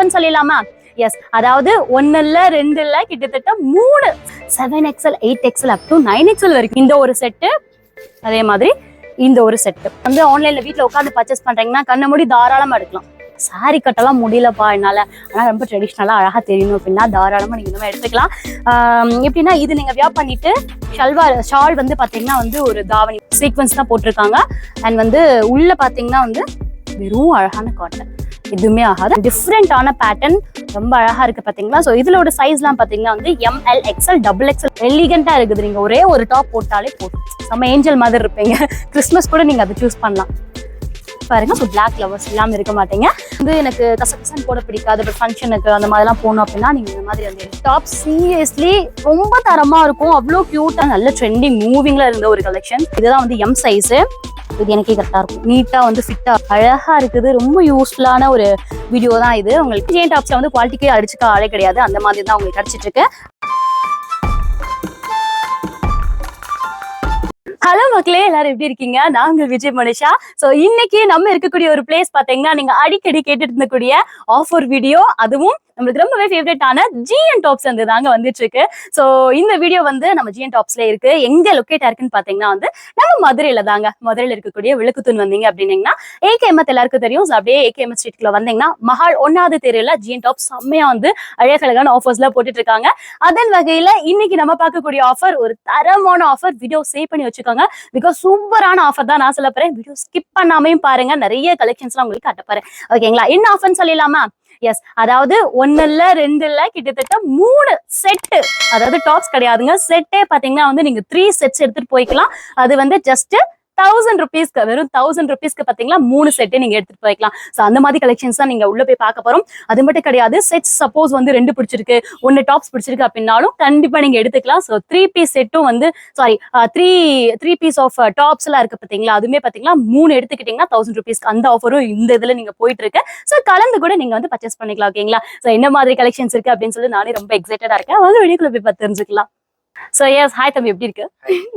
ஆஃபர்னு சொல்லிடலாமா? எஸ் அதாவது ஒன்னு இல்ல ரெண்டு இல்ல கிட்டத்தட்ட மூணு seven XL eight XL up to nine XL வரைக்கும் இந்த ஒரு செட்டு அதே மாதிரி இந்த ஒரு செட்டு வந்து ஆன்லைன்ல வீட்டில் உட்காந்து பர்ச்சேஸ் பண்றீங்கன்னா கண்ணை மூடி தாராளமா எடுக்கலாம். சாரி கட்டெல்லாம் முடியலப்பா என்னால. ஆனா ரொம்ப ட்ரெடிஷ்னலா அழகா தெரியணும் அப்படின்னா தாராளமா நீங்க இந்த எடுத்துக்கலாம். எப்படின்னா இது நீங்க வியா பண்ணிட்டு ஷல்வார் ஷால் வந்து பாத்தீங்கன்னா வந்து ஒரு தாவணி சீக்வன்ஸ் தான் போட்டிருக்காங்க. அண்ட் வந்து உள்ள பாத்தீங்கன்னா வந்து வெறும் அழகான காட்டன் எதுவுமே ஆகாது. டிஃப்ரெண்டான பேட்டர்ன் ரொம்ப அழகா இருக்கு பாத்தீங்களா? ஸோ இதோட சைஸ்லாம் பாத்தீங்கன்னா வந்து M L XL double XL எலிகண்டா இருக்குது. நீங்க ஒரே ஒரு டாப் போட்டாலே போதும். நம்ம ஏஞ்சல் மாதிரி இருப்பீங்க. கிறிஸ்மஸ் கூட நீங்க அதை சூஸ் பண்ணலாம். பாருங்க. ஸோ பிளாக் லவர்ஸ் இல்லாமல் இருக்க மாட்டீங்க. வந்து எனக்கு கசகசன் போட பிடிக்காது. பட் ஃபங்க்ஷனுக்கு அந்த மாதிரிலாம் போகணும் அப்படின்னா நீங்கள் இந்த மாதிரி வந்து டாப் சீரியஸ்லி ரொம்ப தரமாக இருக்கும். அவ்வளோ க்யூட்டாக நல்ல ட்ரெண்டிங் மூவிங்கில் இருந்த ஒரு கலெக்ஷன் இதுதான் வந்து எம் சைஸு இது எனக்கே கரெக்டாக இருக்கும். நீட்டாக வந்து ஃபிட்டாக அழகாக இருக்குது. ரொம்ப யூஸ்ஃபுல்லான ஒரு வீடியோ தான் இது. உங்களுக்கு ஜெயின் டாப்ஸில் வந்து குவாலிட்டிக்கே அடிச்சுக்க ஆளே கிடையாது. அந்த மாதிரி தான் உங்களுக்கு கிடச்சிட்டு இருக்கு. ஹலோ மக்களே எல்லாரும் எப்படி இருக்கீங்க? நாங்க விஜய் மனுஷா. சோ இன்னைக்கு நம்ம இருக்கக்கூடிய ஒரு பிளேஸ் பாத்தீங்கன்னா நீங்க அடிக்கடி கேட்டுட்டு இருந்தக்கூடிய ஆஃபர் வீடியோ அதுவும் நம்மளுக்கு ரொம்பவே ஃபேவரட்டான ஜிஎன் டாப்ஸ் வந்து தாங்க வந்துட்டு இருக்கு ஸோ இந்த வீடியோ வந்து நம்ம ஜிஎன் டாப்ஸ்ல இருக்கு. எங்க லொக்கேட் இருக்குன்னு பாத்தீங்கன்னா வந்து நம்ம மதுரையில தாங்க. மதுரையில இருக்கக்கூடிய விளக்குத்தூன் வந்தீங்க அப்படின்னீங்கன்னா ஏகேஎம்எத் எல்லாருக்கும் தெரியும். ஸோ அப்படியே ஏகேஎம் ஸ்ட்ரீட்ல வந்தீங்கன்னா மஹால் ஒன்னாவது தெருல ஜிஎன் டாப்ஸ் செம்மையா வந்து அழகழகான ஆஃபர்ஸ்ல போட்டுட்டு இருக்காங்க அதன் வகையில இன்னைக்கு நம்ம பார்க்கக்கூடிய ஆஃபர் ஒரு தரமான ஆஃபர் வீடியோ சேவ் பண்ணி வச்சுக்கோங்க பிகாஸ் சூப்பரான ஆஃபர் தான் நான் சொல்ல போறேன். வீடியோ ஸ்கிப் பண்ணாமையும் பாருங்க. நிறைய கலெக்ஷன்ஸ்லாம் உங்களுக்கு காட்ட போறேன். ஓகேங்களா என்ன ஆஃபர்னு சொல்லிடலாமா? எஸ் அதாவது ஒன்னு இல்ல ரெண்டு இல்ல கிட்டத்தட்ட மூணு செட்டு அதாவது டாப்ஸ் கிடையாதுங்க. செட்டே பாத்தீங்கன்னா வந்து நீங்க த்ரீ செட்ஸ் எடுத்துட்டு போய்க்கலாம். அது வந்து ஜஸ்ட் தௌசண்ட் ருபீஸ்க்கு வெறும் தௌசண்ட் ருபீஸ்க்கு பாத்தீங்களா மூணு செட்டை நீங்க எடுத்துட்டு போய்க்கலாம். ஸோ அந்த மாதிரி கலெக்ஷன்ஸ் தான் நீங்க உள்ள போய் பார்க்க போறோம். அது மட்டும் கிடையாது செட்ஸ் சப்போஸ் வந்து ரெண்டு பிடிச்சிருக்கு ஒன்னு டாப்ஸ் பிடிச்சிருக்கு அப்படின்னாலும் கண்டிப்பா நீங்க எடுத்துக்கலாம். ஸோ த்ரீ பீஸ் செட்டும் வந்து sorry three three piece of tops எல்லாம் இருக்கு பாத்தீங்களா அதுவுமே பாத்தீங்களா மூணு எடுத்துக்கிட்டீங்கன்னா தௌசண்ட் ருபீஸ்க்கு அந்த ஆஃபரும் இந்த இதுல நீங்க போயிட்டு இருக்கு ஸோ கலந்து கூட நீங்க வந்து பர்ச்சேஸ் பண்ணிக்கலாம் ஓகேங்களா ஸோ என்ன மாதிரி கலெக்ஷன்ஸ் இருக்கு அப்படின்னு சொல்லி நானே ரொம்ப எக்ஸைட்டடா இருக்கேன். அதாவது வீடியோக்குள்ள போய் பார்த்து தெரிஞ்சுக்கலாம். ஸோ எஸ் ஹாய் தம்பி எப்படி இருக்கு?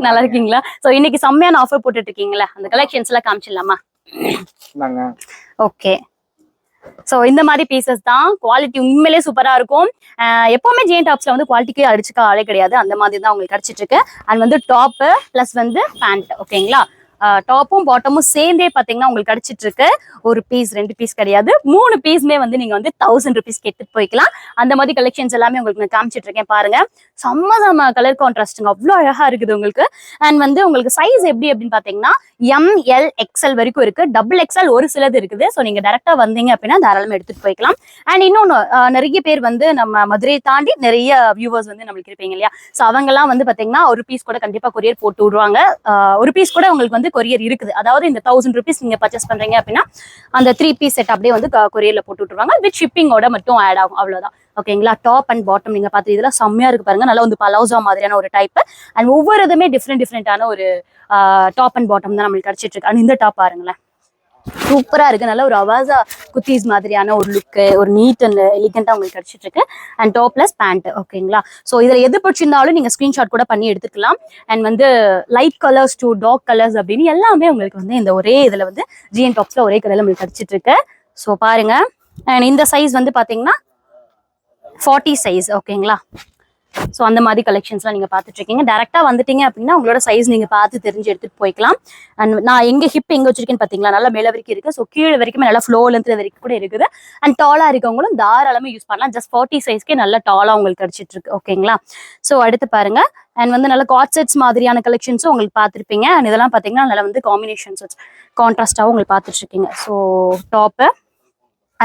நல்லா இருக்கீங்களா? ஸோ இன்னைக்கு செம்மையான ஆஃபர் போட்டுட்டு இருக்கீங்களா அந்த கலெக்ஷன்ஸ் எல்லாம் காமிச்சிடலாமா? ஓகே ஸோ இந்த மாதிரி பீசஸ் தான். குவாலிட்டி உண்மையிலே சூப்பரா இருக்கும். எப்பவுமே ஜெயின் டாப்ஸ்ல வந்து குவாலிட்டிக்கே அடிச்சுக்க ஆளே கிடையாது. அந்த மாதிரி தான் உங்களுக்கு கிடைச்சிட்டு இருக்கு அண்ட் வந்து டாப்பு ப்ளஸ் வந்து பேண்ட் ஓகேங்களா டாப்பும் பாட்டமும் சேர்ந்தே பார்த்தீங்கன்னா உங்களுக்கு கிடைச்சிட்டு இருக்கு ஒரு பீஸ் ரெண்டு பீஸ் கிடையாது. மூணு பீஸ்மே வந்து நீங்க வந்து தௌசண்ட் ருபீஸ் எடுத்துட்டு போய்க்கலாம். அந்த மாதிரி கலெக்ஷன்ஸ் எல்லாமே உங்களுக்கு நான் காமிச்சிட்டு இருக்கேன் பாருங்க. செம்ம செம்ம கலர் கான்ட்ராஸ்டுங்க அவ்வளோ அழகா இருக்குது உங்களுக்கு. அண்ட் வந்து உங்களுக்கு சைஸ் எப்படி அப்படின்னு பார்த்தீங்கன்னா எம்எல் எக்ஸ்எல் வரைக்கும் இருக்கு. டபுள் எக்ஸ்எல் ஒரு சிலது இருக்குது. ஸோ நீங்க டேரக்டா வந்தீங்க அப்படின்னா தாராளமா எடுத்துட்டு போய்க்கலாம். அண்ட் இன்னொன்று நிறைய பேர் வந்து நம்ம மதுரையை தாண்டி நிறைய வியூவர்ஸ் வந்து நம்மளுக்கு இருப்பீங்க இல்லையா? ஸோ அவங்கெல்லாம் வந்து பார்த்தீங்கன்னா ஒரு பீஸ் கூட கண்டிப்பா கொரியர் போட்டு விடுவாங்க. ஒரு பீஸ் கூட உங்களுக்கு வந்து கொரியர் இருக்குது. அதாவது இந்த தௌசண்ட் ருபீஸ் நீங்க பர்ச்சேஸ் பண்றீங்க அப்படின்னா அந்த த்ரீ பீஸ் செட் அப்படியே வந்து கொரியர்ல போட்டு விட்டுருவாங்க. வித் ஷிப்பிங்கோட மட்டும் ஆட் ஆகும். அவ்வளவுதான். ஓகேங்களா டாப் அண்ட் பாட்டம் நீங்க பார்த்து இதெல்லாம் செம்மையா இருக்கு பாருங்க. நல்லா வந்து பலௌசா மாதிரியான ஒரு டைப் அண்ட் ஒவ்வொரு இதுமே டிஃப்ரெண்ட் டிஃப்ரெண்டான ஒரு டாப் அண்ட் பாட்டம் தான் நம்மளுக்கு கிடைச்சிட்டு இருக்கு. அண்ட் இந்த டாப் பாருங்களேன். சூப்பராக இருக்கு. நல்ல ஒரு அவாசா குத்தீஸ் மாதிரியான ஒரு லுக்கு ஒரு நீட் அண்ட் எலிகண்ட்டாக உங்களுக்கு கிடைச்சிட்டு இருக்கு. அண்ட் டாப் ப்ளஸ் பேண்ட் ஓகேங்களா ஸோ இதில் எது பிடிச்சிருந்தாலும் நீங்கள் ஸ்க்ரீன்ஷாட் கூட பண்ணி எடுத்துக்கலாம். அண்ட் வந்து light colours to dark colours அப்படின்னு எல்லாமே உங்களுக்கு வந்து இந்த ஒரே இதில் வந்து ஜிஎன் டாப்ஸில் ஒரே கலரில் உங்களுக்கு கிடைச்சிட்டு இருக்கு. ஸோ பாருங்க. அண்ட் இந்த சைஸ் வந்து பார்த்தீங்கன்னா ஃபார்ட்டி சைஸ் ஓகேங்களா ஸோ அந்த மாதிரி கலெக்ஷன்ஸ்லாம் நீங்கள் பார்த்துட்ருக்கீங்க. டேரெக்டாக வந்துட்டீங்க அப்படின்னா உங்களோட சைஸ் நீங்கள் பார்த்து தெரிஞ்சு எடுத்துகிட்டு போய்க்கலாம். அண்ட் நான் எங்கே ஹிப் எங்கே வச்சிருக்கேன்னு பார்த்தீங்களா? நல்லா மேலே வரைக்கும் இருக்குது ஸோ கீழே வரைக்குமே நல்லா ஃப்ளோ வரைக்கும் கூட இருக்குது. அண்ட் டாலாக இருக்கவங்களும் தாராளமாக யூஸ் பண்ணலாம். ஜஸ்ட் ஃபார்ட்டி சைஸ்க்கே நல்ல டாலாக உங்களுக்கு கிடச்சிட்டு இருக்கு ஓகேங்களா ஸோ அடுத்து பாருங்க. அண்ட் வந்து நல்ல காட்செட்ஸ் மாதிரியான கலெக்ஷன்ஸும் உங்களுக்கு பார்த்துருப்பீங்க. அண்ட் இதெல்லாம் பார்த்தீங்கன்னா நல்லா வந்து காம்பினேஷன்ஸ் கான்ட்ராஸ்டாகவும் உங்களுக்கு பார்த்துட்ருக்கீங்க. ஸோ டாப்பு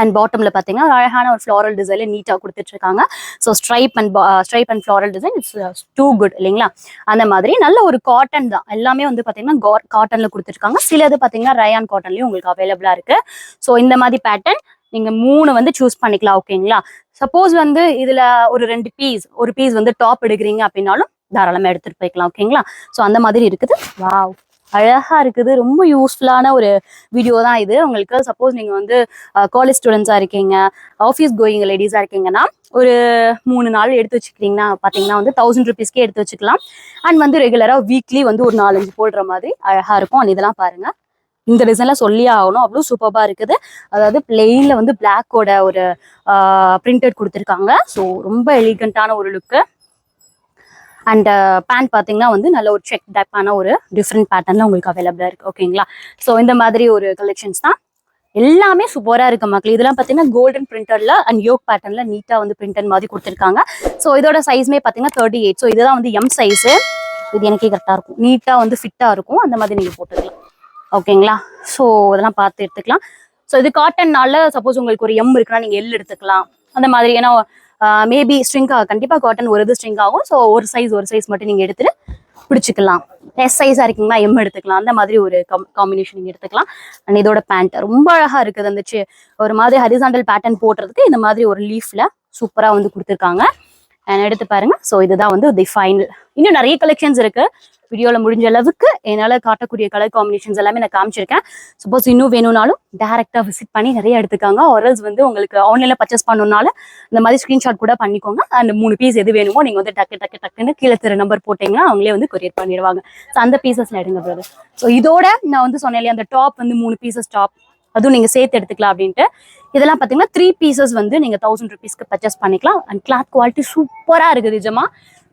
அண்ட் பாட்டமில் பார்த்தீங்கன்னா அழகான ஒரு ஃப்ளாரல் டிசைன்ல நீட்டாக கொடுத்துட்ருக்காங்க. So stripe and stripe and floral design it's too good இல்லைங்களா? அந்த மாதிரி நல்ல ஒரு காட்டன் தான். எல்லாமே வந்து பார்த்தீங்கன்னா காட்டனில் கொடுத்துருக்காங்க சிலது பார்த்தீங்கன்னா ரயான் காட்டன்லேயும் உங்களுக்கு அவைலபிளாக இருக்குது ஸோ இந்த மாதிரி பேட்டர்ன் நீங்கள் மூணு வந்து சூஸ் பண்ணிக்கலாம் ஓகேங்களா? சப்போஸ் வந்து இதில் ஒரு ரெண்டு பீஸ் ஒரு பீஸ் வந்து டாப் எடுக்கிறீங்க அப்படின்னாலும் தாராளமாக எடுத்துகிட்டு போய்க்கலாம் ஓகேங்களா? ஸோ அந்த மாதிரி இருக்குது. வாவ் அழகா இருக்குது. ரொம்ப யூஸ்ஃபுல்லான ஒரு வீடியோ தான் இது. உங்களுக்கு சப்போஸ் நீங்க வந்து காலேஜ் ஸ்டூடெண்ட்ஸா இருக்கீங்க ஆஃபீஸ் கோயிங் லேடிஸா இருக்கீங்கன்னா ஒரு மூணு நாள் எடுத்து வச்சுக்கிட்டீங்கன்னா பார்த்தீங்கன்னா வந்து தௌசண்ட் ருபீஸ்க்கே எடுத்து வச்சுக்கலாம். அண்ட் வந்து ரெகுலராக வீக்லி வந்து ஒரு நாலஞ்சு போடுற மாதிரி அழகா இருக்கும். அண்ட் இதெல்லாம் பாருங்க. இந்த டிசைன்லாம் சொல்லியே ஆகணும். அவ்வளோ சூப்பராக இருக்குது. அதாவது பிளெயினில் வந்து பிளாக்கோட ஒரு பிரிண்டட் கொடுத்துருக்காங்க. ஸோ ரொம்ப எலிகண்ட்டான ஒரு லுக்கு அண்ட் பேண்ட் uh, பார்த்தீங்கன்னா வந்து நல்ல ஒரு செக் டைப்பான ஒரு டிஃப்ரெண்ட் பேட்டர்னில் உங்களுக்கு அவைலபிளாக இருக்குது ஓகேங்களா ஸோ இந்த மாதிரி ஒரு கலெக்ஷன்ஸ் தான். எல்லாமே சூப்பராக இருக்கு மக்கள். இதெல்லாம் பார்த்தீங்கன்னா கோல்டன் பிரிண்டர்ல அண்ட் யோக் பேட்டர்ல நீட்டாக வந்து பிரிண்டர் மாதிரி கொடுத்துருக்காங்க. ஸோ இதோட சைஸ்மே பார்த்தீங்கன்னா தேர்ட்டி எயிட் ஸோ இதுதான் வந்து எம் சைஸு இது எனக்கே கரெக்டாக இருக்கும். நீட்டாக வந்து ஃபிட்டாக இருக்கும். அந்த மாதிரி நீங்கள் போட்டுக்கலாம். ஓகேங்களா ஸோ இதெல்லாம் பார்த்து எடுத்துக்கலாம். ஸோ இது காட்டன்னால சப்போஸ் உங்களுக்கு ஒரு எம் இருக்குன்னா நீங்கள் எல் எடுத்துக்கலாம். அந்த மாதிரி. ஏன்னா மேபி ஸ்ட்ரிங்காக கண்டிப்பாக காட்டன் ஒரு இது ஸ்ட்ரிங் ஆகும். ஸோ ஒரு சைஸ் ஒரு சைஸ் மட்டும் நீங்கள் எடுத்துட்டு பிடிச்சிக்கலாம். எஸ் சைஸாக இருக்கீங்களா எம் எடுத்துக்கலாம். அந்த மாதிரி ஒரு காம்பினேஷன் நீங்கள் எடுத்துக்கலாம். அண்ட் இதோட பேண்ட் ரொம்ப அழகாக இருக்குது. அந்த ஒரு மாதிரி ஹரிசாண்டல் பேட்டர்ன் போடுறதுக்கு இந்த மாதிரி ஒரு லீஃப்ல சூப்பராக வந்து கொடுத்துருக்காங்க. எடுத்து பாருங்க. ஸோ இதுதான் வந்து தி ஃபைனல் இன்னும் நிறைய கலெக்ஷன்ஸ் இருக்கு. வீடியோவில் முடிஞ்ச அளவுக்கு என்னால் காட்டக்கூடிய கலர் காம்பினேஷன்ஸ் எல்லாமே நான் காமிச்சிருக்கேன். சப்போஸ் இன்னும் வேணும்னாலும் டேரெக்டாக விசிட் பண்ணி நிறைய எடுத்துக்காங்க. ஆரல்ஸ் வந்து உங்களுக்கு ஆன்லைனில் பர்ச்சேஸ் பண்ணணும்னாலும் இந்த மாதிரி ஸ்க்ரீன்ஷாட் கூட பண்ணிக்கோங்க. அந்த மூணு பீஸ் எது வேணுமோ நீங்கள் வந்து டக்கு டக்கு டக்குன்னு கீழே திரு நம்பர் போட்டிங்கன்னா அவங்களே வந்து கொரியர் பண்ணிடுவாங்க. ஸோ அந்த பீசஸ்ல எடுங்க பிரதர் ஸோ இதோட நான் வந்து சொன்னேன் இல்லையா அந்த டாப் வந்து மூணு பீசஸ் டாப் அதுவும் நீங்கள் சேர்த்து எடுத்துக்கலாம் அப்படின்ட்டு. இதெல்லாம் பார்த்தீங்கன்னா த்ரீ பீசஸ் வந்து நீங்கள் தௌசண்ட் ருபீஸ்க்கு பர்ச்சேஸ் பண்ணிக்கலாம். அண்ட் கிளாத் குவாலிட்டி சூப்பராக இருக்குது நிஜமா.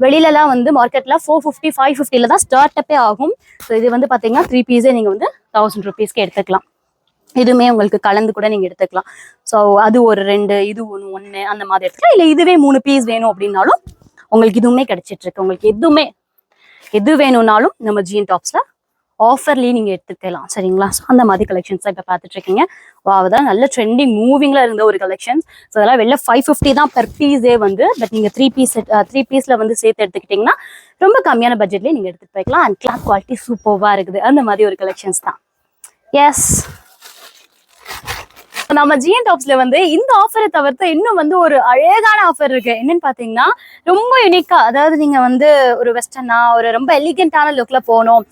வெளியிலலாம் வந்து மார்க்கெட்டில் ஃபோர் ஃபிஃப்டி ஃபைவ் ஃபிஃப்டியில் தான் ஸ்டார்ட் அப்பே ஆகும். ஸோ இது வந்து பார்த்தீங்கன்னா த்ரீ பீஸே நீங்கள் வந்து தௌசண்ட் ருபீஸ்க்கு எடுத்துக்கலாம். இதுவுமே உங்களுக்கு கலந்து கூட நீங்கள் எடுத்துக்கலாம். ஸோ அது ஒரு ரெண்டு இது ஒன்று ஒன்று அந்த மாதிரி எடுத்துக்கலாம். இல்லை இதுவே மூணு பீஸ் வேணும் அப்படின்னாலும் உங்களுக்கு இதுவுமே கிடைச்சிட்டு இருக்கு. உங்களுக்கு எதுவுமே எது வேணும்னாலும் நம்ம ஜீன் டாப்ஸில் ஆஃபர்லேயே நீங்கள் எடுத்துக்கலாம் சரிங்களா? ஸோ அந்த மாதிரி கலெக்ஷன்ஸ் தான் இப்போ பார்த்துட்டு இருக்கீங்க வா தான் நல்ல ட்ரெண்டிங் மூவிங்கில் இருந்த ஒரு கலெக்ஷன்ஸ் ஸோ அதெல்லாம் வெளில ஃபைவ் ஃபிஃப்டி தான் பெர் பீஸே வந்து பட் நீங்கள் த்ரீ பீஸ் த்ரீ பீஸில் வந்து சேர்த்து எடுத்துக்கிட்டிங்கன்னா ரொம்ப கம்மியான பட்ஜெட்லேயே நீங்கள் எடுத்துகிட்டு போய்க்கலாம். அண்ட் கிளாத் குவாலிட்டி சூப்பராக இருக்குது. அந்த மாதிரி ஒரு கலெக்ஷன்ஸ் தான். எஸ் நம்ம ஜிஎன் டாப்ஸ்ல வந்து இந்த ஆஃபரை தவிர்த்து இன்னும் வந்து ஒரு அழகான ஆஃபர் இருக்கு. என்னன்னு பாத்தீங்கன்னா ரொம்ப யூனிக்கா அதாவது நீங்க வந்து ஒரு வெஸ்டர்னா ஒரு ரொம்ப எலிகென்ட்டான லுக்ல போகணும்.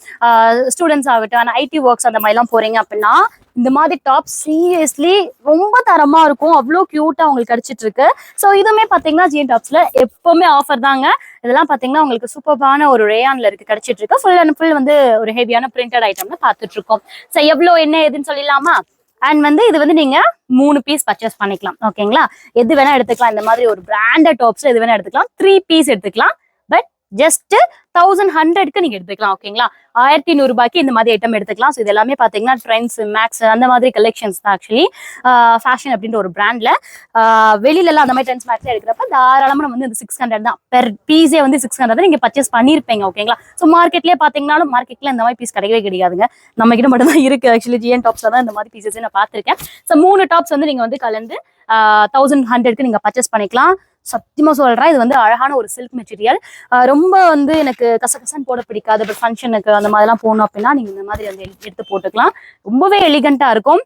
ஸ்டூடெண்ட்ஸ் ஆகட்டும் ஐடி ஒர்க்ஸ் அந்த மாதிரிலாம் போறீங்க அப்படின்னா இந்த மாதிரி டாப் சீரியஸ்லி ரொம்ப தரமா இருக்கும். அவ்வளோ கியூட்டா உங்களுக்கு கிடைச்சிட்டு இருக்கு. ஸோ இதுவுமே பாத்தீங்கன்னா ஜிஎன் டாப்ஸ்ல எப்பவுமே ஆஃபர் தாங்க. இதெல்லாம் பாத்தீங்கன்னா உங்களுக்கு சூப்பரான ஒரு ரேயான்ல இருக்கு கிடைச்சிட்டு இருக்கு. ஃபுல் அண்ட் ஃபுல் வந்து ஒரு ஹெவியான பிரிண்டட் ஐட்டம்ல பார்த்துட்டு இருக்கோம். ஸோ எவ்வளோ என்ன ஏதுன்னு சொல்லிடலாமா? அண்ட் வந்து இது வந்து நீங்க மூணு பீஸ் பர்ச்சேஸ் பண்ணிக்கலாம் ஓகேங்களா எது வேணா எடுத்துக்கலாம். இந்த மாதிரி ஒரு பிராண்டட் டாப்ஸ் எது வேணா எடுத்துக்கலாம். த்ரீ பீஸ் எடுத்துக்கலாம். ஜஸ்ட் தௌசண்ட் ஹண்ட்ரட்க்கு நீங்க எடுத்துக்கலாம் ஓகேங்களா ஆயிரத்தி நூறு ரூபாய்க்கு இந்த மாதிரி ஐட்டம் எடுத்துக்கலாம். ஸோ இது எல்லாமே பாத்தீங்கன்னா ட்ரெண்ட்ஸ் மேக்ஸ் அந்த மாதிரி கலெக்ஷன்ஸ் தான் ஆக்சுவலி ஃபேஷன் அப்படின்ற ஒரு பிராண்ட்ல வெளியில அந்த மாதிரி ட்ரெண்ட்ஸ் மேக்ஸ் எடுக்கிறப்ப தாராளமாக நம்ம வந்து இந்த சிக்ஸ் ஹண்ட்ரட் தான். பெர் பீஸே வந்து சிக்ஸ் ஹண்ட்ரட் தான் நீங்க பர்ச்சேஸ் பண்ணிருப்பீங்க ஓகேங்களா ஸோ மார்க்கெட்லயே பாத்தீங்கன்னாலும் மார்க்கெட்ல இந்த மாதிரி பீஸ் கிடைக்கவே கிடையாதுங்க. நம்ம கிட்ட மட்டும் தான் இருக்கு ஆக்சுவலி ஜிஎன் டாப்ஸ்ல தான் இந்த மாதிரி பீசஸ் நான் பார்த்துருக்கேன் ஸோ மூணு டாப்ஸ் வந்து நீங்க வந்து கலந்து தௌசண்ட் ஹண்ட்ரட்க்கு நீங்க பர்ச்சேஸ் பண்ணிக்கலாம். சத்தியமா சொல்றேன் இது வந்து அழகான ஒரு சில்க் மெட்டீரியல் ரொம்ப வந்து எனக்கு கசகசன் போட பிடிக்காது பட் ஃபங்க்ஷனுக்கு அந்த மாதிரிலாம் போகணும் அப்படின்னா நீங்க இந்த மாதிரி வந்து எடுத்து போட்டுக்கலாம். ரொம்பவே எலிகண்டா இருக்கும்.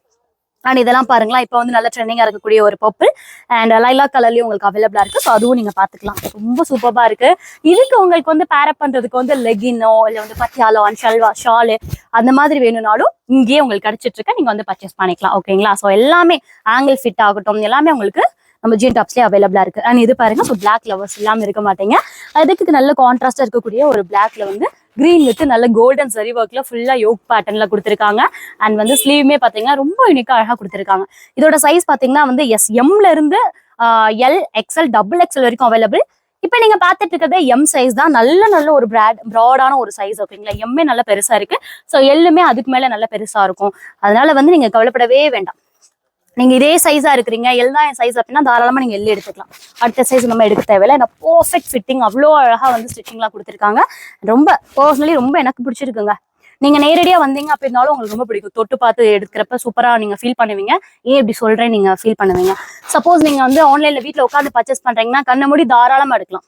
அண்ட் இதெல்லாம் பாருங்களா இப்போ வந்து நல்ல ட்ரெண்டிங்காக இருக்கக்கூடிய ஒரு பர்பிள் அண்ட் லைலா கலர்லயும் உங்களுக்கு அவைலபிளா இருக்கு. ஸோ அதுவும் நீங்க பாத்துக்கலாம். ரொம்ப சூப்பரா இருக்கு. இதுக்கு உங்களுக்கு வந்து பேரப் பண்றதுக்கு வந்து லெகினோ இல்லை வந்து பத்தியாலோ அண்ட் ஷல்வா ஷாலு அந்த மாதிரி வேணும்னாலும் இங்கேயே உங்களுக்கு கிடைச்சிட்டு நீங்கள் நீங்க வந்து பர்ச்சேஸ் பண்ணிக்கலாம். ஓகேங்களா ஸோ எல்லாமே ஆங்கிள் ஃபிட் ஆகட்டும். எல்லாமே உங்களுக்கு நம்ம ஜீன் டாப்ஸ்லேயே அவைலபிளா இருக்கு. அண்ட் இது பாருங்க இப்போ பிளாக் லவர்ஸ் இல்லாம இருக்க மாட்டீங்க. அதுக்கு நல்ல கான்ட்ராஸ்டா இருக்கக்கூடிய ஒரு பிளாக்ல வந்து கிரீன் வித் நல்ல கோல்டன் சரி ஒர்க்ல ஃபுல்லா யோக் பேட்டர்ன்ல கொடுத்துருக்காங்க. அண்ட் வந்து ஸ்லீவுமே பாத்தீங்கன்னா ரொம்ப யூனிக்கா அழகா கொடுத்துருக்காங்க. இதோட சைஸ் பாத்தீங்கன்னா வந்து எஸ் எம்ல இருந்து எல் எக்ஸ்எல் டபுள் எக்ஸ்எல் வரைக்கும் அவைலபிள் இப்போ நீங்க பார்த்துட்டு இருக்கிறது எம் சைஸ் தான். நல்ல நல்ல ஒரு பிராட் ப்ராடான ஒரு சைஸ் ஓகேங்களா எம்மே நல்ல பெருசா இருக்கு. ஸோ எல்லுமே அதுக்கு மேல நல்ல பெருசா இருக்கும். அதனால வந்து நீங்க கவலைப்படவே வேண்டாம். நீங்க இதே சைஸா இருக்கிறீங்க எல் தான் சைஸ் அப்படின்னா தாராளமா நீங்க எல் எடுத்துக்கலாம். அடுத்த சைஸ் நம்ம எடுக்க தேவையில்ல. ஏன்னா பர்ஃபெக்ட் ஃபிட்டிங் அவ்வளோ அழகா வந்து ஸ்டிச்சிங்லாம் கொடுத்துருக்காங்க. ரொம்ப பர்சனலி ரொம்ப எனக்கு பிடிச்சிருக்குங்க. நீங்க நேரடியா வந்தீங்க அப்படின்னாலும் உங்களுக்கு ரொம்ப பிடிக்கும். தொட்டு பார்த்து எடுக்கிறப்ப சூப்பரா நீங்க ஃபீல் பண்ணுவீங்க. ஏன் இப்படி சொல்றேன் நீங்க ஃபீல் பண்ணுவீங்க. சப்போஸ் நீங்க வந்து ஆன்லைன்ல வீட்டில் உட்காந்து பர்ச்சேஸ் பண்றீங்கன்னா கண்ணை மூடி தாராளமா எடுக்கலாம்.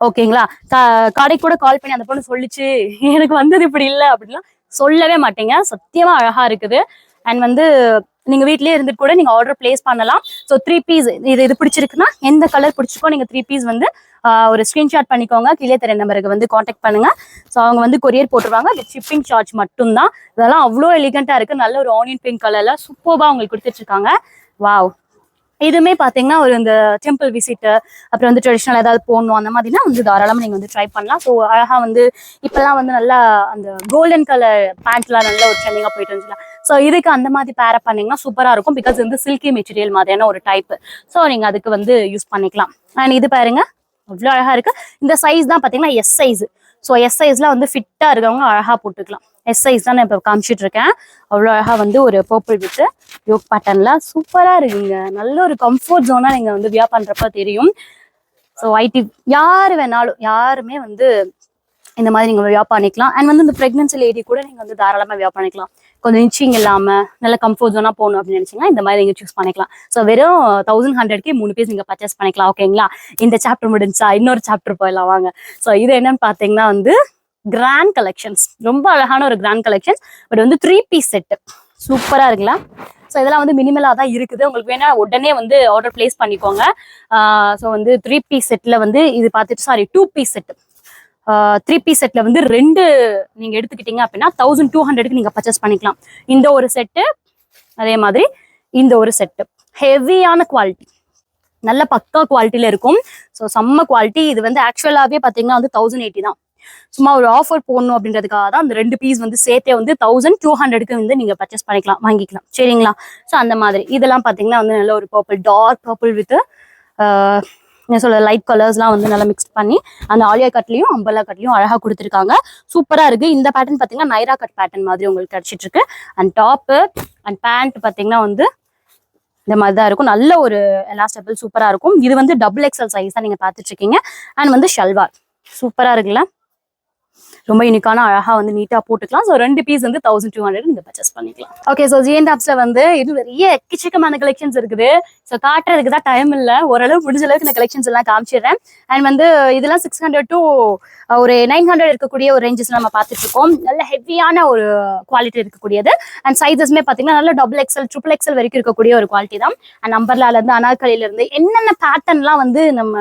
ஓகேங்களா? க- கடைக்கு கூட கால் பண்ணி அந்த பொண்ணு சொல்லிச்சு எனக்கு வந்தது இப்படி இல்லை அப்படின்லாம் சொல்லவே மாட்டீங்க. சத்தியமா அழகா இருக்குது. அண்ட் வந்து நீங்க வீட்லயே இருந்துட்டு கூட நீங்க ஆர்டர் பிளேஸ் பண்ணலாம். ஸோ த்ரீ பீஸ் இது இது பிடிச்சிருக்குன்னா எந்த கலர் பிடிச்சிருக்கோ நீங்க த்ரீ பீஸ் வந்து ஒரு ஸ்கிரீன்ஷாட் பண்ணிக்கோங்க. கீழே தெரிய நம்பருக்கு வந்து காண்டாக்ட் பண்ணுங்க. ஸோ அவங்க வந்து கொரியர் போட்டுருவாங்க. வித் ஷிப்பிங் சார்ஜ் மட்டும்தான். இதெல்லாம் அவ்வளோ எலிகண்டா இருக்கு. நல்ல ஒரு ஆனியன் பிங்க் கலர்ல சூப்பர்பா உங்களுக்கு கொடுத்துட்டு இருக்காங்க. வாவ் இதுவுமே பார்த்தீங்கன்னா ஒரு இந்த டெம்பிள் விசிட்டு அப்புறம் வந்து ட்ரெடிஷ்னல் ஏதாவது போடணும் அந்த மாதிரினா வந்து தாராளமாக நீங்கள் வந்து ட்ரை பண்ணலாம். ஸோ அழகாக வந்து இப்போல்லாம் வந்து நல்லா அந்த கோல்டன் கலர் பேண்ட்லாம் நல்ல ஒரு ட்ரெண்டிங்காக போயிட்டு இருந்துச்சுல. ஸோ இதுக்கு அந்த மாதிரி பேரப் பண்ணிங்கன்னா சூப்பராக இருக்கும் பிகாஸ் வந்து சில்கி மெட்டீரியல் மாதிரியான ஒரு டைப்பு ஸோ நீங்கள் அதுக்கு வந்து யூஸ் பண்ணிக்கலாம். அண்ட் இது பாருங்க அவ்வளோ அழகாக இருக்குது இந்த சைஸ் தான் பார்த்தீங்கன்னா எஸ் சைஸ் ஸோ எஸ் சைஸ்லாம் வந்து ஃபிட்டாக இருக்கவங்க அழகாக போட்டுக்கலாம். எஸ் சைஸ் தான் நான் இப்போ காமிச்சிட்டு இருக்கேன் அவ்வளோ அழகா வந்து ஒரு பர்பிள் வித்து யோக் பேட்டர்ன்ல சூப்பராக இருக்குங்க. நல்ல ஒரு கம்ஃபர்ட் ஜோனாக நீங்கள் வந்து வியா பண்ணுறப்ப தெரியும். ஸோ ஐடி யார் வேணாலும் யாருமே வந்து இந்த மாதிரி நீங்கள் வியா பண்ணிக்கலாம். அண்ட் வந்து இந்த ப்ரெக்னென்சி லேடி கூட நீங்கள் வந்து தாராளமாக வியா பண்ணிக்கலாம். கொஞ்சம் இன்ச்சிங் இல்லாமல் நல்ல கம்ஃபர்ட் ஜோனாக போகணும் அப்படின்னு நினச்சிங்கன்னா இந்த மாதிரி நீங்கள் சூஸ் பண்ணிக்கலாம். ஸோ வெறும் தௌசண்ட் ஹண்ட்ரட்கே மூணு பீஸ் நீங்கள் பர்ச்சேஸ் பண்ணிக்கலாம் ஓகேங்களா இந்த சாப்டர் முடிஞ்சா இன்னொரு சாப்டர் போயிடலாம் வாங்க. ஸோ இது என்னன்னு பார்த்தீங்கன்னா வந்து கிராண்ட் கலெக்ஷன்ஸ் ரொம்ப அழகான ஒரு கிராண்ட் கலெக்ஷன்ஸ் பட் வந்து த்ரீ பீஸ் செட்டு சூப்பராக இருக்குல்ல ஸோ இதெல்லாம் வந்து மினிமலாக தான் இருக்குது. உங்களுக்கு வேணா உடனே வந்து ஆர்டர் பிளேஸ் பண்ணிக்கோங்க. ஸோ வந்து த்ரீ பீஸ் செட்டில் வந்து இது பார்த்துட்டு sorry two piece set three piece settle வந்து ரெண்டு நீங்கள் எடுத்துக்கிட்டீங்க அப்படின்னா தௌசண்ட் டூ ஹண்ட்ரடுக்கு நீங்கள் பர்ச்சேஸ் பண்ணிக்கலாம். இந்த ஒரு செட்டு அதே மாதிரி இந்த ஒரு செட்டு ஹெவியான குவாலிட்டி நல்ல பக்கா குவாலிட்டியில் இருக்கும். ஸோ செம்ம குவாலிட்டி இது வந்து ஆக்சுவலாகவே பார்த்தீங்கன்னா வந்து தௌசண்ட் எயிட்டி தான். சும்மா ஒரு ஆஃபர் போடணும் அப்படின்றதுக்காக தான் அந்த ரெண்டு பீஸ் வந்து சேர்த்தே வந்து தௌசண்ட் டூ ஹண்ட்ரடுக்கு வந்து நீங்க பர்ச்சேஸ் பண்ணிக்கலாம் வாங்கிக்கலாம். சரிங்களா? ஸோ அந்த மாதிரி. இதெல்லாம் பார்த்தீங்கன்னா வந்து நல்ல ஒரு பர்பிள் டார்க் பர்பிள் வித் என்ன சொல்ல லைட் கலர்ஸ்லாம் வந்து நல்லா மிக்ஸ் பண்ணி அந்த ஆலியா கட்லையும் அம்பலா கட்லையும் அழகாக கொடுத்துருக்காங்க. சூப்பராக இருக்கு. இந்த பேட்டர்ன் பார்த்தீங்கன்னா நைரா கட் பேட்டர்ன் மாதிரி உங்களுக்கு கிடைச்சிட்டு இருக்கு அண்ட் டாப்பு அண்ட் பேண்ட் பார்த்தீங்கன்னா வந்து இந்த மாதிரி தான் இருக்கும். நல்ல ஒரு எலாஸ்டபிள் சூப்பராக இருக்கும். இது வந்து டபுள் எக்ஸல் சைஸ் தான் நீங்கள் பார்த்துட்ருக்கீங்க அண்ட் வந்து ஷல்வார் சூப்பராக இருக்குல்ல? ரொம்ப யூனிக்கான அழகா வந்து நீட்டா போட்டுக்கலாம். ஸோ ரெண்டு பீஸ் வந்து தௌசண்ட் டூ ஹண்ட்ரட் நீங்க பர்ச்சேஸ் பண்ணிக்கலாம். ஓகே ஸோ ஜிஎன் டாப்ஸ்ல வந்து இது நிறைய எக்கச்சக்கமான கலெக்ஷன்ஸ் இருக்குது. ஸோ காட்டுறதுக்கு தான் டைம் இல்லை. ஓரளவு முடிஞ்ச அளவுக்கு இந்த கலெக்ஷன்ஸ் எல்லாம் காமிச்சிடுறேன். அண்ட் வந்து இதெல்லாம் சிக்ஸ் ஹண்ட்ரட் டு ஒரு நைன் ஹண்ட்ரட் இருக்கக்கூடிய ஒரு ரேஞ்சஸ் நம்ம பார்த்துட்டு இருக்கோம் நல்ல ஹெவியான ஒரு குவாலிட்டி இருக்கக்கூடியது. அண்ட் சைஸஸ்மே பார்த்தீங்கன்னா நல்ல டபுள் எக்ஸல் ட்ரிபிள் எக்ஸல் வரைக்கும் இருக்கக்கூடிய ஒரு குவாலிட்டி தான். அண்ட் அம்பர்லால இருந்து அனார்கலில இருந்து என்னென்ன பேட்டர்ன்லாம் வந்து நம்ம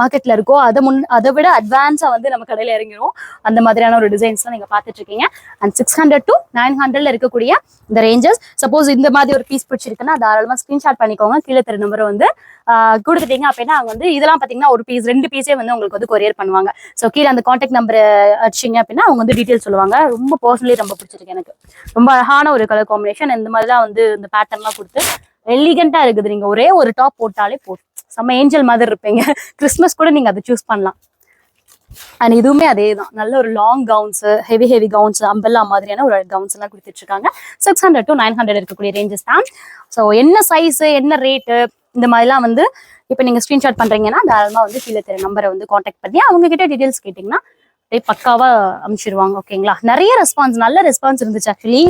மார்க்கெட்ல இருக்கோ அதை முன் அதை விட அட்வான்ஸா வந்து நம்ம கடையில் இறங்கிடும் அந்த மாதிரியான ஒரு டிசைன்ஸ்லாம் நீங்க பார்த்துட்டு இருக்கீங்க and six hundred to nine ஹண்ட்ரட்ல இருக்கக்கூடிய இந்த ரேஞ்சஸ் சப்போஸ் இந்த மாதிரி ஒரு பீஸ் பிடிச்சிருக்குன்னா தாராளமா ஸ்கிரீன்ஷாட் பண்ணிக்கோங்க. கீழே தெரு நம்பரை வந்து கொடுத்துட்டீங்க அப்படின்னா அவங்க வந்து இதெல்லாம் பாத்தீங்கன்னா ஒரு பீஸ் ரெண்டு பீஸே வந்து உங்களுக்கு வந்து கொரியர் பண்ணுவாங்க. ஸோ கீழே அந்த காண்டாக்ட் நம்பர் அடிச்சிங்க அப்படின்னா அவங்க வந்து டீட்டெயில் சொல்லுவாங்க. ரொம்ப பர்சனலி ரொம்ப பிடிச்சிருக்கு எனக்கு. ரொம்ப அழகான ஒரு கலர் காம்பினேஷன் இந்த மாதிரி தான் வந்து இந்த பேட்டர்ன்லாம் கொடுத்து எலிகண்டா இருக்குது. நீங்க ஒரே ஒரு டாப் போட்டாலே போதும். செம்ம ஏஞ்சல் மாதிரி இருப்பீங்க. கிறிஸ்மஸ் கூட நீங்க அதை சூஸ் பண்ணலாம். அண்ட் இதுவுமே அதே தான் நல்ல ஒரு long gowns heavy heavy gowns அம்பெல்லாம் மாதிரியான ஒரு கவுன்ஸ் எல்லாம் கொடுத்துட்டு இருக்காங்க six hundred to nine hundred இருக்கக்கூடிய ரேஞ்சஸ் தான். ஸோ என்ன சைஸ் என்ன ரேட்டு இந்த மாதிரிலாம் வந்து இப்போ நீங்க ஸ்கிரீன்ஷாட் பண்றீங்கன்னா தாராளமாக வந்து கீழே தெரிய நம்பரை வந்து காண்டாக்ட் பண்ணி அவங்க கிட்ட டீடைல்ஸ் கேட்டிங்கன்னா அப்படியே பக்காவா அனுப்பிச்சிருவாங்க ஓகேங்களா நிறைய ரெஸ்பான்ஸ் நல்ல ரெஸ்பான்ஸ் இருந்துச்சு ஆக்சுவலி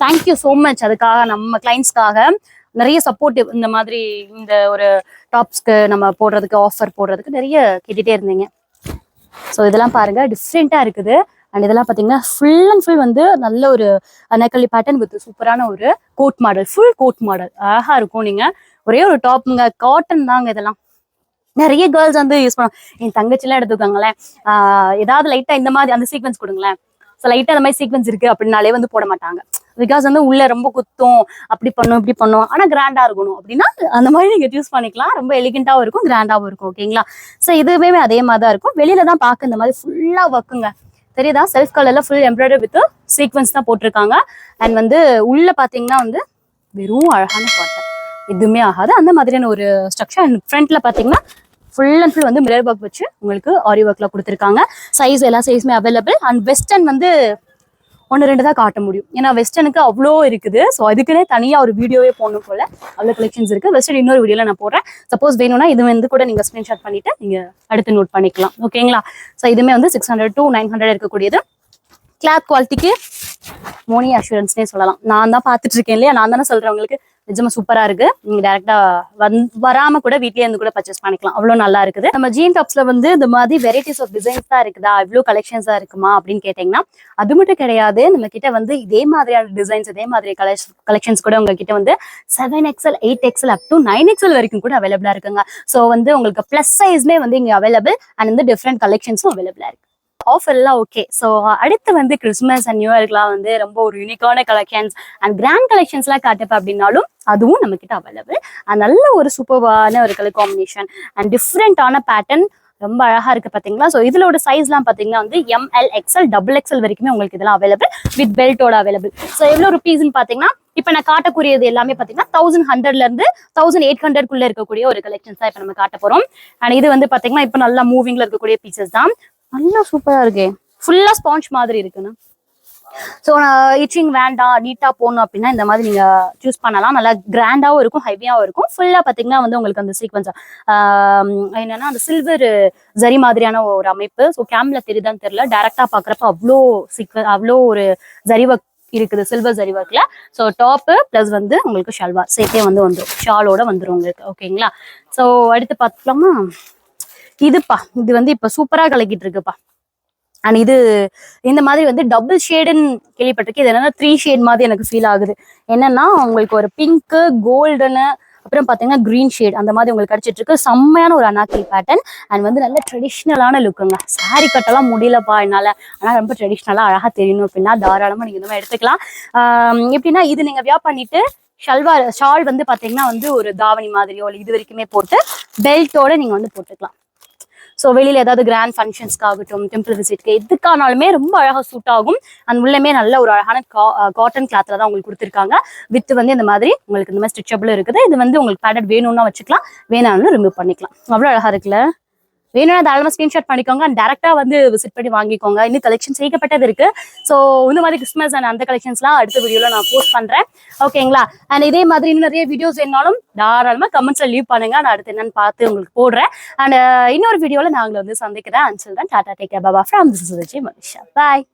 தேங்க்யூ ஸோ மச் அதுக்காக நம்ம கிளைண்ட்ஸ்க்காக நிறைய சப்போர்ட்டிவ் இந்த மாதிரி இந்த ஒரு டாப்ஸ்க்கு நம்ம போடுறதுக்கு ஆஃபர் போடுறதுக்கு நிறைய கேட்டுட்டே இருந்தீங்க. ஸோ இதெல்லாம் பாருங்க. டிஃப்ரெண்ட்டாக இருக்குது. அண்ட் இதெல்லாம் பார்த்தீங்கன்னா ஃபுல் அண்ட் ஃபுல் வந்து நல்ல ஒரு அனக்கல்லி பேட்டர்ன் வித் சூப்பரான ஒரு coat model full coat model அழகா இருக்கும் நீங்க. ஒரே ஒரு டாப்புங்க காட்டன் தாங்க இதெல்லாம். நிறைய கேர்ள்ஸ் வந்து யூஸ் பண்ணுவோம் என் தங்கச்சிலாம் எடுத்துக்கோங்களேன். ஆஹ் ஏதாவது லைட்டா இந்த மாதிரி அந்த சீக்வன்ஸ் கொடுங்களேன். ஸோ லைட்டாக அந்த மாதிரி சீக்வன்ஸ் இருக்கு அப்படின்னாலே வந்து போட மாட்டாங்க. பிகாஸ் வந்து உள்ள ரொம்ப குத்தும் அப்படி பண்ணும் இப்படி பண்ணும். ஆனா கிராண்டா இருக்கணும். அப்படின்னா அந்த மாதிரி நீங்க யூஸ் பண்ணிக்கலாம். ரொம்ப எலிகெண்ட்டாகவும் இருக்கும் கிராண்டாவும் இருக்கும் ஓகேங்களா ஸோ இதுவுமே அதே மாதிரி தான் இருக்கும். வெளியில தான் பார்க்க இந்த மாதிரி ஃபுல்லா ஒர்க்குங்க தெரியுதா? செல்ஃப் கலர்ல ஃபுல் எம்ப்ராய்டரி வித் சீக்வன்ஸ் தான் போட்டிருக்காங்க. அண்ட் வந்து உள்ள பாத்தீங்கன்னா வந்து வெறும் அழகான காட்டன் எதுவுமே ஆகாது. அந்த மாதிரியான ஒரு ஸ்ட்ரக்சர் அண்ட் ஃப்ரண்ட்ல பாத்தீங்கன்னா ஃபுல் அண்ட் ஃபுல் வந்து மிரர் ஒர்க் வச்சு உங்களுக்கு ஆரி ஒர்க்ல கொடுத்துருக்காங்க. சைஸ் எல்லா சைஸுமே அவைலபிள் அண்ட் வெஸ்டர்ன் வந்து ஒன்று ரெண்டு தான் காட்ட முடியும். ஏன்னா வெஸ்டர்னுக்கு அவ்வளோ இருக்குது. ஸோ அதுக்குன்னே தனியாக ஒரு வீடியோவே போடணும் போல. அவ்வளோ கலெக்ஷன்ஸ் இருக்குது வெஸ்டர்ன் இன்னொரு வீடியோவில் நான் போடுறேன். சப்போஸ் வேணும்னா இது வந்து கூட நீங்கள் ஸ்க்ரீன்ஷாட் பண்ணிவிட்டு நீங்கள் அடுத்து நோட் பண்ணிக்கலாம். ஓகேங்களா ஸோ இதுவுமே வந்து six hundred to nine hundred இருக்கக்கூடியது. கிளாத் குவாலிட்டிக்கு மோனி அஷூரன்ஸ்னே சொல்லலாம். நான் தான் பார்த்துட்டு இருக்கேன் இல்லையா? நான் தானே சொல்கிறேன் உங்களுக்கு. நிஜமா சூப்பரா இருக்கு. நீங்க டேரக்டா வந் வராம கூட வீட்லயே இருந்து கூட பர்ச்சேஸ் பண்ணிக்கலாம். அவ்வளவு நல்லா இருக்குது. நம்ம ஜீன் டாப்ஸ்ல வந்து இந்த மாதிரி வெரைட்டிஸ் ஆஃப் டிசைன்ஸ் தான் இருக்குதா? இவ்வளவு கலெக்ஷன்ஸ் இருக்குமா? அப்படின்னு கேட்டீங்கன்னா அது மட்டும் கிடையாது. நம்ம கிட்ட வந்து இதே மாதிரியான டிசைன்ஸ் இதே மாதிரி கலெக்ஷன்ஸ் கூட உங்ககிட்ட வந்து seven XL eight XL up to nine XL வரைக்கும் கூட அவைலபிளா இருக்குங்க. ஸோ வந்து உங்களுக்கு பிளஸ் சைஸ்மே வந்து இங்க அவைலபிள் அண்ட் வந்து டிஃப்ரெண்ட் கலெக்ஷன்ஸும் அவைலபிளா இருக்கு. ஆஃபர் எல்லாம் ஓகே ஸோ அடுத்து வந்து கிறிஸ்மஸ் அண்ட் நியூ இயர்க்குலாம் வந்து ரொம்ப ஒரு யூனிக்கான கலெக்ஷன்ஸ் அண்ட் கிராண்ட் கலெக்ஷன்ஸ்லாம் காட்டுப்பேன் அப்படின்னாலும் அதுவும் நம்ம கிட்ட அவைலபிள் நல்ல ஒரு சூப்பர்வான ஒரு கலர் காம்பினேஷன் அண்ட் டிஃப்ரெண்டான பேட்டர்ன் ரொம்ப அழகா இருக்கு பாத்தீங்களா? ஸோ இதோட சைஸ்லாம் பாத்தீங்கன்னா வந்து எம்எல் எக்ஸ்எல் டபுள் எக்ஸ்எல் வரைக்குமே உங்களுக்கு இதெல்லாம் அவைலபிள் வித் பெல்ட்டோட அவைலபிள் ஸோ எவ்வளோ ருபீஸ்னு பாத்தீங்கன்னா இப்போ நான் காட்டக்கூடியது எல்லாமே பாத்தீங்கன்னா தௌசண்ட் ஹண்ட்ரட்ல இருந்து தௌசண்ட் எயிட் ஹண்ட்ரட்குள்ள இருக்கக்கூடிய ஒரு கலெக்ஷன்ஸ் தான் இப்போ நம்ம காட்ட போறோம் அண்ட் இது வந்து பாத்தீங்கன்னா இப்போ நல்லா மூவிங்ல இருக்கக்கூடிய பீசஸ் தான். நல்லா சூப்பரா இருக்கே. ஃபுல்லா ஸ்பாஞ்ச் மாதிரி இருக்குண்ணா. ஸோ இச்சிங் வேண்டாம் நீட்டாக போகணும் அப்படின்னா இந்த மாதிரி நீங்கள் சூஸ் பண்ணலாம். நல்லா கிராண்டாகவும் இருக்கும் ஹெவியாகவும் இருக்கும். ஃபுல்லாக பார்த்தீங்கன்னா வந்து உங்களுக்கு அந்த சீக்வன்ஸ் என்னன்னா அந்த சில்வர் ஜரி மாதிரியான ஒரு அமைப்பு. ஸோ கேம்ல தெரியுதான்னு தெரியல. டேரெக்டாக பார்க்குறப்ப அவ்வளோ சீக்வன் அவ்வளோ ஒரு ஜரி ஒர்க் இருக்குது சில்வர் ஜரி ஒர்க்ல ஸோ டாப்பு ப்ளஸ் வந்து உங்களுக்கு ஷல்வார் சேர்த்தே வந்து வந்துடும் ஷாலோட வந்துடும் உங்களுக்கு. ஓகேங்களா ஸோ அடுத்து பார்த்துக்கலாமா இதுப்பா இது வந்து இப்போ சூப்பராக கலக்கிட்டு இருக்குப்பா அண்ட் இது இந்த மாதிரி வந்து டபுள் ஷேடுன்னு கேள்விப்பட்டிருக்கு இது என்னன்னா த்ரீ ஷேட் மாதிரி எனக்கு ஃபீல் ஆகுது. என்னன்னா உங்களுக்கு ஒரு பிங்க்கு கோல்டனு அப்புறம் பார்த்தீங்கன்னா க்ரீன் ஷேட் அந்த மாதிரி உங்களுக்கு கிடைச்சிட்டு இருக்கு செம்மையான ஒரு அனாக்கி பேட்டர்ன் அண்ட் வந்து நல்ல ட்ரெடிஷ்னலான லுக்குங்க சாரி கட்டெல்லாம் முடியலப்பா என்னால். ஆனால் ரொம்ப ட்ரெடிஷ்னலாக அழகாக தெரியணும் அப்படின்னா தாராளமாக நீங்கள் இந்த மாதிரி எடுத்துக்கலாம். எப்படின்னா இது நீங்கள் வியா பண்ணிட்டு ஷல்வார் ஷால் வந்து பார்த்தீங்கன்னா வந்து ஒரு தாவணி மாதிரியோ இல்லை இது வரைக்குமே போட்டு பெல்ட்டோட நீங்கள் வந்து போட்டுக்கலாம். ஸோ வெளியில ஏதாவது கிராண்ட் ஃபங்க்ஷன்ஸ்க்காகட்டும் டெம்பிள் விசிட்க்கு எதுக்கானாலுமே ரொம்ப அழகா சூட் ஆகும். அந்த உள்ளமே நல்ல ஒரு அழகான காட்டன் கிளாத்தில் தான் உங்களுக்கு கொடுத்துருக்காங்க. வித் வந்து இந்த மாதிரி உங்களுக்கு இந்த மாதிரி ஸ்ட்ரிச்சபிள் இருக்குது. இது வந்து உங்களுக்கு பேடட் வேணும்னா வச்சுக்கலாம். வேணாம்னு ரிமூவ் பண்ணிக்கலாம். அவ்வளோ அழகா இருக்குல்ல? வேணும்னா தாராளமாக ஸ்கிரீன்ஷாட் பண்ணிக்கோங்க. அண்ட் டேரக்டா வந்து விசிட் பண்ணி வாங்கிக்கோங்க. இன்னும் கலெக்ஷன் செய்யப்பட்டது இருக்கு. ஸோ இந்த மாதிரி கிறிஸ்மஸ் அண்ட் அந்த கலெக்ஷன்ஸ்லாம் அடுத்த வீடியோவில் நான் போஸ்ட் பண்றேன். ஓகேங்களா அண்ட் இதே மாதிரி இன்னும் நிறைய வீடியோஸ் வேணாலும் தாராளமாக கமெண்ட்ஸில் லீவ் பண்ணுங்க. நான் அடுத்து என்னன்னு பார்த்து உங்களுக்கு போடுறேன். அண்ட் uh, இன்னொரு வீடியோவில் நாங்கள் வந்து சந்திக்கிறேன். அன்சல் தான் டாடா டேக் பாபா ஃப்ரம் திஸ் மனிஷா பாய்